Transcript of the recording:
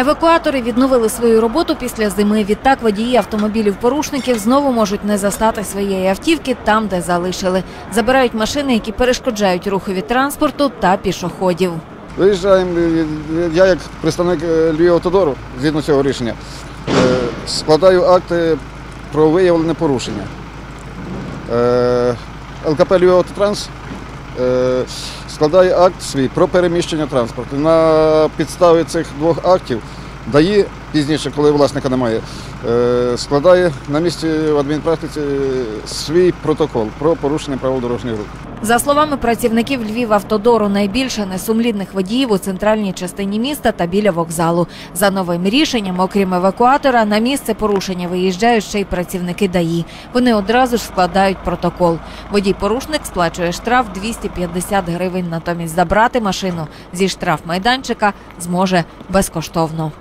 Евакуатори відновили свою роботу після зими. Відтак водії автомобілів порушників знову можуть не застати своєї автівки там, де залишили. Забирають машини, які перешкоджають рухові транспорту та пішоходів. Виїжджаємо, я як представник е, Львівавтодору, згідно цього рішення, е, складаю акти про виявлене порушення. Е, ЛКП Львівавтотранс е, складає акт свій про переміщення транспорту. На підставі цих двох актів дає пізніше, коли власника немає, е, складає на місці в адмінпрактиці свій протокол про порушення правил дорожнього руху. За словами працівників Львівавтодору, найбільше несумлінних водіїв у центральній частині міста та біля вокзалу. За новим рішенням, окрім евакуатора, на місце порушення виїжджають ще й працівники ДАІ. Вони одразу ж складають протокол. Водій-порушник сплачує штраф 250 гривень. Натомість забрати машину зі штраф майданчика зможе безкоштовно.